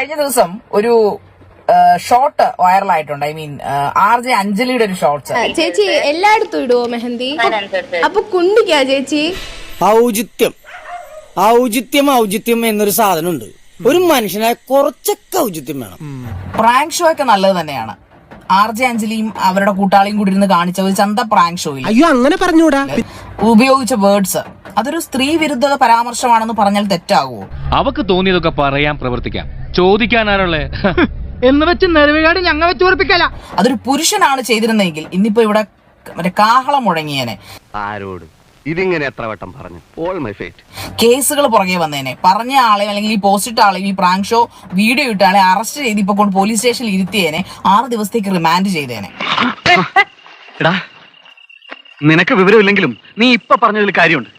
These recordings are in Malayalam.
കഴിഞ്ഞ ദിവസം ഒരു ഷോർട്ട് വൈറലായിട്ടുണ്ട്. ഐ മീൻ ആർ ജെ അഞ്ജലിയുടെ ഒരു ഷോർട്ട് ചേച്ചി എല്ലായിടത്തും ഇടുവോ മെഹന്തി? അപ്പൊ കുണ്ടിക്കാ ചേച്ചി? ഔചിത്യം. ഔചിത്യം ഔചിത്യം എന്നൊരു സാധനമുണ്ട്. ഒരു മനുഷ്യനായ കുറച്ചൊക്കെ ഔചിത്യം വേണം. പ്രാങ്ക് ഷോ ഒക്കെ നല്ലത് തന്നെയാണ്. ആർ ജെ അഞ്ജലിയും അവരുടെ കൂട്ടാളിയും കൂടി ഇരുന്ന് കാണിച്ച ഒരു ചന്ത പ്രാങ്ക് ഷോയിൽ. അയ്യോ അങ്ങനെ പറഞ്ഞൂടാ. ഉപയോഗിച്ച വേർഡ്സ്. അതൊരു സ്ത്രീ വിരുദ്ധത പരാമർശമാണെന്ന് പറഞ്ഞാൽ തെറ്റാകുമോ? അവക്ക് തോന്നിയതൊക്കെ പറയാൻ പ്രവർത്തിക്കാം. ചോദിക്കാനാരുള്ളേ? എന്ന് വെച്ച് നെരവുകാട് ഞങ്ങൾ വെച്ച് ഉറപ്പിക്കല. അതൊരു പുരുഷനാണ് ചെയ്തിരുന്നെങ്കിൽ ഇന്നിപ്പോ ഇവിടെ മറ്റേ കാഹളം മുഴങ്ങിയനെ. ആരോട്? ഇതിങ്ങനെ എത്ര വട്ടം പറഞ്ഞു? ഓൾ മൈ ഫേറ്റ് കേസുകൾ പുറകെ വന്നേനെ. പറഞ്ഞ ആളെ അല്ലെങ്കിൽ ഈ പോസ്റ്റ് ആളെ ഈ പ്രാങ്ക് ഷോ വീഡിയോ ഇട്ട ആളെ അറസ്റ്റ് ചെയ്ത് ഇപ്പൊ കൊണ്ട് പോലീസ് സ്റ്റേഷനിൽ ഇരുത്തിയേനെ. ആറ് ദിവസത്തേക്ക് റിമാൻഡ് ചെയ്തേനെ. എടാ നിനക്ക് വിവരമില്ലെങ്കിലും നീ ഇപ്പൊ പറഞ്ഞതിൽ കാര്യമുണ്ട്.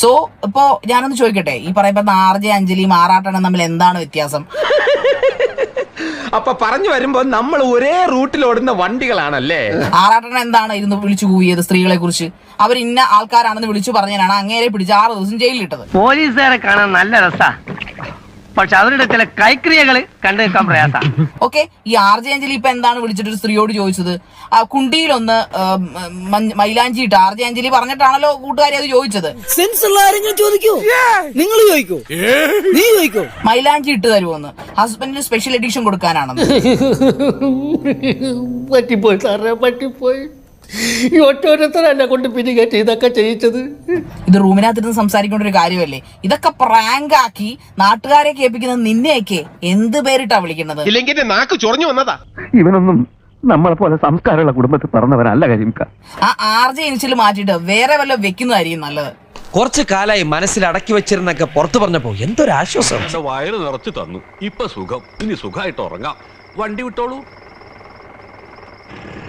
സോ ഇപ്പോ ഞാനൊന്ന് ചോദിക്കട്ടെ? ഈ പറയുമ്പോ ആർ ജെ അഞ്ജലിയും ആറാട്ടനും തമ്മിൽ എന്താണ് വ്യത്യാസം? അപ്പൊ പറഞ്ഞു വരുമ്പോ നമ്മൾ ഒരേ റൂട്ടിൽ ഓടുന്ന വണ്ടികളാണല്ലേ? ആറാട്ടൻ എന്താണ് ഇരുന്ന് വിളിച്ചു കൂവിയത് സ്ത്രീകളെ കുറിച്ച് അവർ ഇന്ന ആൾക്കാരാണെന്ന് വിളിച്ചു പറഞ്ഞാണ് അങ്ങേരെ പിടിച്ച് ആറ് ദിവസം ജയിലിലിട്ടത് പോലീസുകാരെ കാണാൻ നല്ല രസാ. പക്ഷെ അവരുടെ ചില കൈക്രിയകൾ കണ്ടു നിൽക്കാൻ പ്രയാസ. ഓക്കെ ഈ ആർ ജെ അഞ്ജലി ഇപ്പൊ എന്താണ് വിളിച്ചിട്ട് ഒരു സ്ത്രീയോട് ചോദിച്ചത്? ആ കുണ്ടിയിലൊന്ന് മൈലാഞ്ചി ഇട്ട് ആർ ജെ അഞ്ജലി പറഞ്ഞിട്ടാണല്ലോ കൂട്ടുകാരി അത് ചോദിച്ചത്. സെൻസ് ഉള്ള ആരെങ്കിലും ചോദിക്കോ? നിങ്ങൾ ചോദിക്കോ. നീ ചോദിക്കോ. മൈലാഞ്ചി ഇട്ട് തരുമോന്ന് ഹസ്ബൻഡിന് സ്പെഷ്യൽ എഡിഷൻ കൊടുക്കാനാണെന്ന്. പറ്റിപ്പോയി സാറേ പറ്റിപ്പോയി. ഈ ഒറ്റോരത്തര എന്നെ കൊണ്ട് പിരികേറ്റ് ഇതൊക്കെ ചെയ്യിച്ചത്. ഇത് റൂമിനകത്തിരുന്ന് സംസാരിക്കേണ്ട ഒരു കാര്യമല്ലേ? ഇതൊക്കെ പ്രാങ്ക് ആക്കി നാട്ടുകാരെ കേൾപ്പിക്കുന്ന നിന്നെയൊക്കെ എന്ത് പേരിട്ടാ വിളിക്കുന്നത്? ഇല്ലെങ്കിൽ നാക്ക് ചൊറിഞ്ഞു വന്നതാ. ഇവനൊന്നും നമ്മളെ പോലെ സംസ്കാരമുള്ള കുടുംബത്തിൽ പറഞ്ഞവരല്ല കരിമിക്ക. ആ ആർജെ മാറ്റിട്ട് മാറ്റിയിട്ട് വേറെ വല്ല വെക്കുന്നതായിരിക്കും നല്ലത്. കുറച്ച് കാലായി മനസ്സിൽ അടക്കി വെച്ചിരുന്നൊക്കെ പുറത്തു പറഞ്ഞപ്പോ എന്തൊരു ആശ്വാസം വയറ് നിറച്ചു തന്നു. ഇപ്പൊ സുഖം. ഇനി സുഖമായിട്ട് ഉറങ്ങാം. വണ്ടി വിട്ടോളൂ.